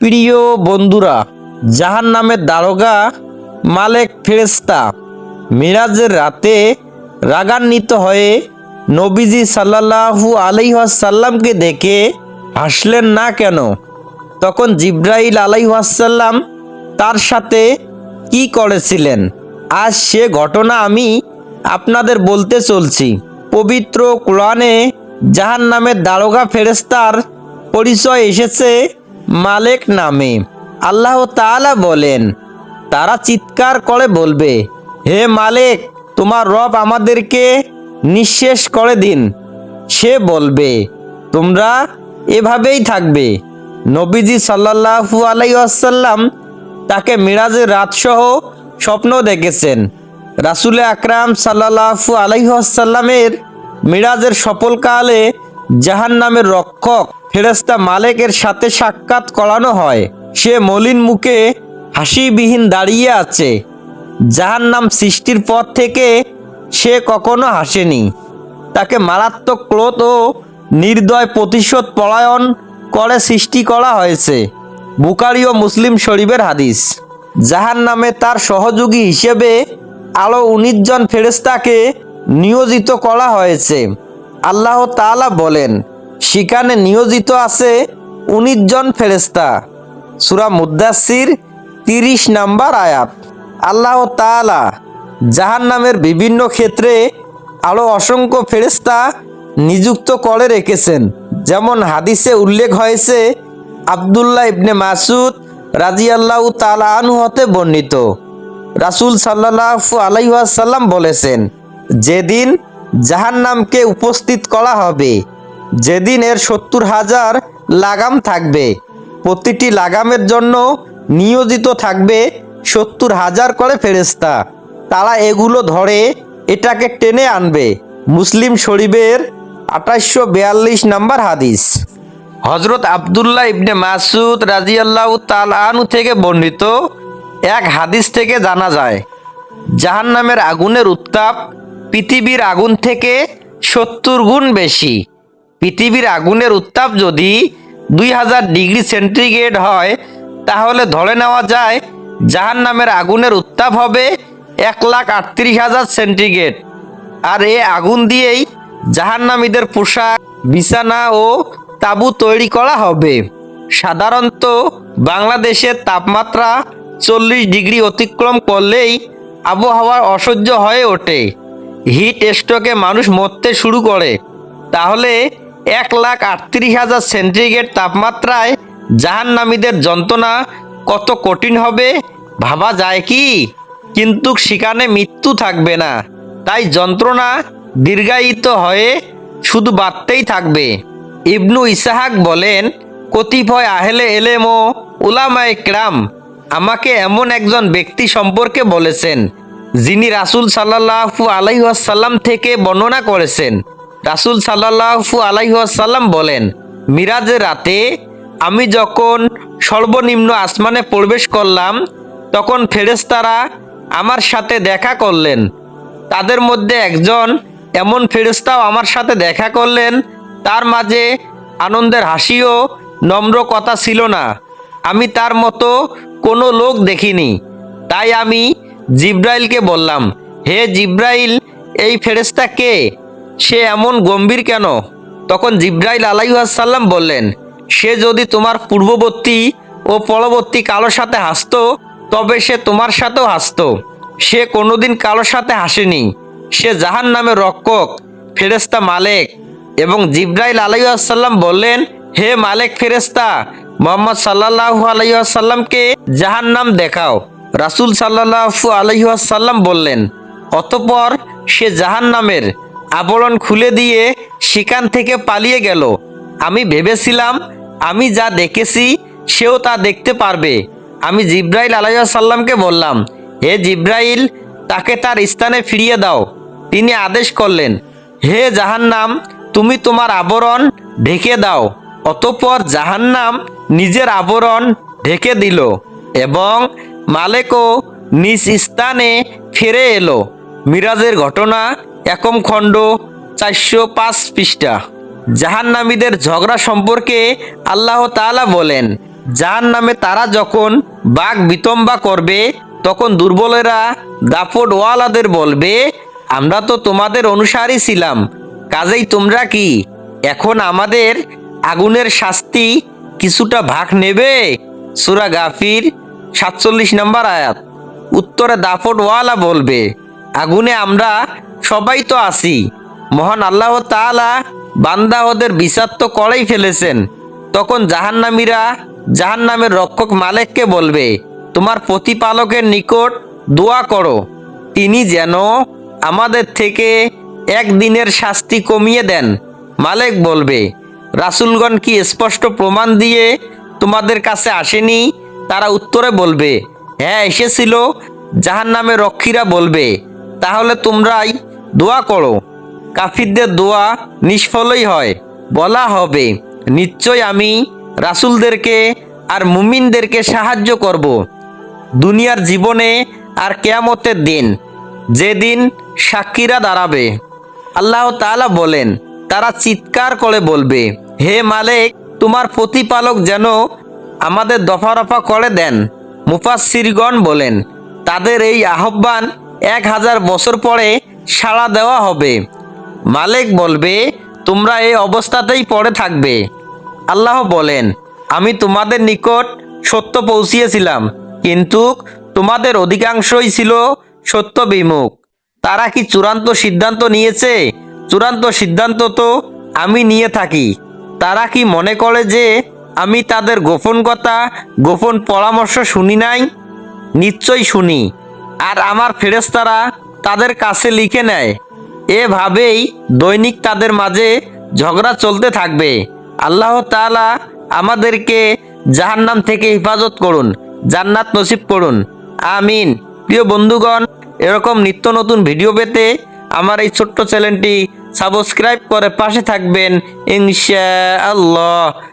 প্রিয় বন্ধুরা জাহান নামের দারোগা মালেক ফেরেস্তা মিরাজের রাতে রাগান্বিত হয়ে নবীজি সাল্লাল্লাহু আলাইহাসাল্লামকে দেখে হাসলেন, না কেন? তখন জিব্রাইল আলাইহাসাল্লাম তার সাথে কি করেছিলেন? আজ সে ঘটনা আমি আপনাদের বলতে চলছি। পবিত্র কোরআনে জাহান নামের দারোগা ফেরেস্তার পরিচয় এসেছে মালেক নামে। আল্লাহ তাআলা বলেন, তারা চিৎকার করে বলবে, হে মালেক, তোমার রব আমাদেরকে নিঃশেষ করে দিন। সে বলবে, তোমরা এভাবেই থাকবে। নবীজি সাল্লাল্লাহু আলাইসাল্লাম তাকে মিরাজের রাতসহ স্বপ্ন দেখেছেন। রাসুল আকরাম সাল্লাহু আলাইসাল্লামের মিরাজের সফলকালে জাহান নামের রক্ষক ফেরেস্তা মালেকের সাথে সাক্ষাৎ করানো হয়। সে মলিন মুখে হাসিবিহীন দাঁড়িয়ে আছে। জাহান নাম সৃষ্টির পর থেকে সে কখনো হাসেনি। তাকে মারাত্মক ক্রোধ ও নির্দয় প্রতিশোধ পলায়ন করে সৃষ্টি করা হয়েছে। বুকারি ও মুসলিম শরীফের হাদিস। জাহান নামে তার সহযোগী হিসেবে আলো উনিশ জন ফেরেস্তাকে নিয়োজিত করা হয়েছে। আল্লাহ তাআলা বলেন, সেখানে নিয়োজিত আছে উনিশ জন ফেরেস্তা সুরা মুদাসির তিরিশ নাম্বার আয়াত। আল্লাহ তাআলা জাহান নামের বিভিন্ন ক্ষেত্রে আরও অসংখ্য ফেরেস্তা নিযুক্ত করে রেখেছেন। যেমন হাদিসে উল্লেখ হয়েছে, আবদুল্লাহ ইবনে মাসুদ রাজিয়াল্লাহ তালা আনহু হতে বর্ণিত। রাসুল সাল্লাহু আলাইসাল্লাম বলেছেন, যেদিন জাহান্নামকে উপস্থিত করা হবে। যেদিন এর সত্তর হাজার লাগাম থাকবে, প্রতিটি লাগামের জন্য নিয়োজিত থাকবে সত্তর হাজার করে ফেরেস্তা তারা এগুলো ধরে এটাকে টেনে আনবে। মুসলিম শরীফের আঠাশশো বিয়াল্লিশ নাম্বার হাদিস। হজরত আবদুল্লাহ ইবনে মাসুদ রাজিয়াল্লাহ তাল আনু থেকে বর্ণিত এক হাদিস থেকে জানা যায়, জাহান্নামের আগুনের উত্তাপ পৃথিবীর আগুন থেকে সত্তর গুণ বেশি। পৃথিবীর আগুনের উত্তাপ যদি দুই হাজার ডিগ্রি সেন্টিগ্রেড হয়, তাহলে ধরে নেওয়া যায় জাহান্নামের আগুনের উত্তাপ হবে এক লাখ আটত্রিশ হাজার সেন্টিগ্রেড। আর এ আগুন দিয়েই জাহান্নামীদের পোশাক, বিছানা ও তাঁবু তৈরি করা হবে। সাধারণত বাংলাদেশের তাপমাত্রা চল্লিশ ডিগ্রি অতিক্রম করলেই আবহাওয়া অসহ্য হয়ে ওঠে। হিট স্ট্রোকে মানুষ মরতে শুরু করে। তাহলে এক লাখ আটত্রিশ হাজার সেন্টিগ্রেড তাপমাত্রায় জাহান্নামীদের যন্ত্রণা কত কঠিন হবে ভাবা যায় কি? কিন্তু সেখানে মৃত্যু থাকবে না। তাই যন্ত্রণা দীর্ঘায়িত হয়ে শুধু বাড়তেই থাকবে। ইবনু ইসাহাক বলেন, কতিপয় আহেলে এলেম ও উলামায়ে ক্রাম আমাকে এমন একজন ব্যক্তি সম্পর্কে বলেছেন যিনি রাসুল সাল্লাহু আলাইসাল্লাম থেকে বর্ণনা করেছেন, রাসুল সাল্লাহু আলাইসাল্লাম বলেন, মিরাজের রাতে আমি যখন সর্বনিম্ন আসমানে প্রবেশ করলাম, তখন ফেরেশতারা আমার সাথে দেখা করলেন। তাদের মধ্যে একজন এমন ফেরেস্তাও আমার সাথে দেখা করলেন, তার মাঝে আনন্দের হাসিও নম্র কথা ছিল না। আমি তার মতো কোনো লোক দেখিনি। তাই আমি জিব্রাইলকে বললাম, হে জিব্রাইল, এই ফেরেস্তা কে? সে এমন গম্ভীর কেন? তখন জিব্রাইল আলাইসাল্লাম বললেন, সে যদি তোমার পূর্ববর্তী ও পরবর্তী কালোর সাথে হাসতো, তবে সে তোমার সাথেও হাসতো। সে কোনোদিন কারোর সাথে হাসেনি। সে জাহান নামে রক্ষক ফেরেস্তা মালেক। এবং জিব্রাইল আলাইসাল্লাম বললেন, হে মালেক ফেরেস্তা মোহাম্মদ সাল্লাহু আলাইসাল্লামকে জাহান নাম দেখাও। রাসুল সাল্লাহু আলাইসাল্লাম বললেন, অতপর সে জাহান নামের আবরণ খুলে দিয়ে সেখান থেকে পালিয়ে গেল। আমি ভেবেছিলাম, আমি যা দেখেছি, সেও তা দেখতে পারবে। আমি জিব্রাইল আলাইসাল্লামকে বললাম, হে জিব্রাইল, তাকে তার স্থানে ফিরিয়ে দাও। তিনি আদেশ করলেন, হে জাহান্নাম, তুমি তোমার আবরণ ঢেকে দাও। অতঃপর জাহান্নাম নিজের আবরণ ঢেকে দিল এবং মালেকও নিজ স্থানে ফিরে এলো। মিরাজের ঘটনা একম খণ্ড চারশো পাঁচ পৃষ্ঠা। জাহান্নামীদের ঝগড়া সম্পর্কে আল্লাহ তাআলা বলেন যার নামে তারা যখন বাঘ বিতম্বা করবে, তখন দুর্বলেরা দাপট ওয়ালাদের বলবে, আমরা তো তোমাদের অনুসারী ছিলাম, কাজেই তোমরা কি, এখন আমাদের আগুনের শাস্তি কিছুটা ভাগ নেবে? সুরা গাফির সাতচল্লিশ নম্বর আয়াত। উত্তরে দাপট ওয়ালা বলবে, আগুনে আমরা সবাই তো আছি। মহান আল্লাহ তাআলা বান্দা ওদের বিচার তো করেই ফেলেছেন। তখন জাহান্নামীরা জাহান্নামের রক্ষক মালেককে বলবে, তোমার প্রতিপালকের নিকট দোয়া করো। তিনি যেন আমাদের থেকে একদিনের শাস্তি কমিয়ে দেন। মালেক বলবে, রাসুলগণ কি স্পষ্ট প্রমাণ দিয়ে তোমাদের কাছে আসেনি? তারা উত্তরে বলবে হ্যাঁ এসেছিল। নামে রক্ষীরা বলবে, তাহলে তোমরাই দোয়া করো। কাফিরদের দোয়া নিষ্ফলই হয়। বলা হবে, নিশ্চয় আমি রাসুলদেরকে আর মুমিনদেরকে সাহায্য করব। দুনিয়ার জীবনে আর কেয়ামতের দিন যেদিন সাক্ষীরা দাঁড়াবে। আল্লাহ তাআলা বলেন, তারা চিৎকার করে বলবে, হে মালিক, তোমার প্রতিপালক যেন আমাদের দফা রফা করে দেন, মুফাসসিরগণ বলেন। তাদের এই আহ্বান এক হাজার বছর পরে সাড়া দেওয়া হবে। মালিক বলবে, তোমরা এই অবস্থাতেই পড়ে থাকবে। আল্লাহ বলেন, আমি তোমাদের নিকট সত্য পৌঁছিয়েছিলাম, কিন্তু তোমাদের অধিকাংশই ছিল সত্য বিমুখ। তারা কি চূড়ান্ত সিদ্ধান্ত নিয়েছে? চূড়ান্ত সিদ্ধান্ত তো আমি নিয়ে থাকি। তারা কি মনে করে যে আমি তাদের গোপন কথা, গোপন পরামর্শ শুনি নাই নিশ্চয়ই শুনি। আর আমার ফেরেস্তারা তাদের কাছে লিখে নেয়, এভাবেই দৈনিক তাদের মাঝে ঝগড়া চলতে থাকবে। আল্লাহ তাআলা আমাদেরকে জাহান্নাম থেকে হেফাজত করুন, জান্নাত নসিব করুন। আমিন। প্রিয় বন্ধুগণ, এরকম নিত্য নতুন ভিডিও পেতে আমার এই ছোট্ট চ্যানেলটি সাবস্ক্রাইব করে পাশে থাকবেন, ইনশাআল্লাহ।